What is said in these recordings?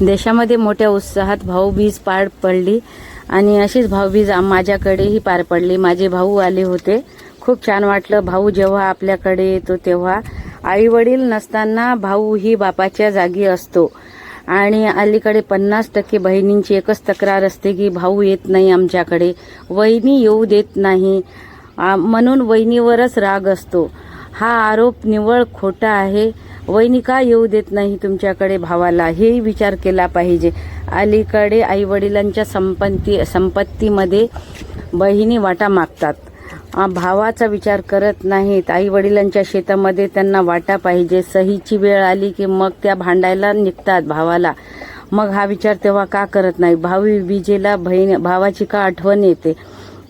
देशामध्ये मोठ्या उत्साहात भाऊबीज पार पडली आणि अशीच भाऊबीज माझ्याकडेही पार पडली. माझे भाऊ आले होते. खूप छान वाटलं. भाऊ जेव्हा आपल्याकडे येतो तेव्हा. आई वडील नसताना भाऊ ही बापाच्या जागी असतो. आणि अलीकडे पन्नास टक्के बहिणींची एकच तक्रार असते की भाऊ येत नाही आमच्याकडे. वहिनी येऊ देत नाही. म्हणून वहिनीवरच राग असतो. हा आरोप निव्वळ खोटा आहे. वहिनी का येऊ देत नाही तुमच्याकडे भावाला? हेही विचार केला पाहिजे. अलीकडे आई वडिलांच्या संपत्ती संपत्तीमध्ये बहिणी वाटा मागतात. भावाचा विचार करत नाहीत. आई वडिलांच्या शेतामध्ये त्यांना वाटा पाहिजे. सहीची वेळ आली की मग त्या भांडायला निघतात भावाला. मग हा विचार तेव्हा का करत नाही? भावी विजेला बहीण भावाची का आठवण येते?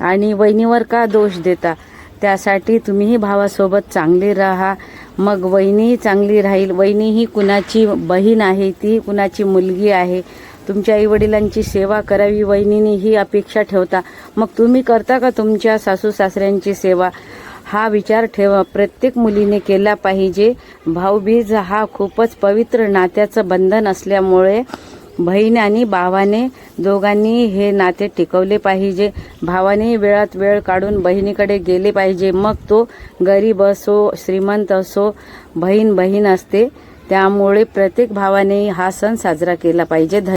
आणि वहिनीवर का दोष देता? त्यासाठी तुम्हीही भावासोबत चांगले राहा. मग वहिनीही चांगली राहील. वहिनी ही कुणाची बहीण आहे ती कुणाची मुलगी आहे. तुमच्या आईवडिलांची सेवा करावी वहिनीने ही अपेक्षा ठेवता. मग तुम्ही करता का तुमच्या सासू सासऱ्यांची सेवा? हा विचार ठेवा. प्रत्येक मुलीने केला पाहिजे. भाऊबीज हा खूपच पवित्र नात्याचं बंधन असल्यामुळे बहीण आणि भावाने दोघांनी हे नाते टिकवले पाहिजे. भावाने वेळात वेळ काढून बहिणीकडे गेले पाहिजे. मग तो गरीब असो श्रीमंत असो बहीण बहीण असते. त्यामुळे प्रत्येक भावाने हा सण साजरा केला पाहिजे.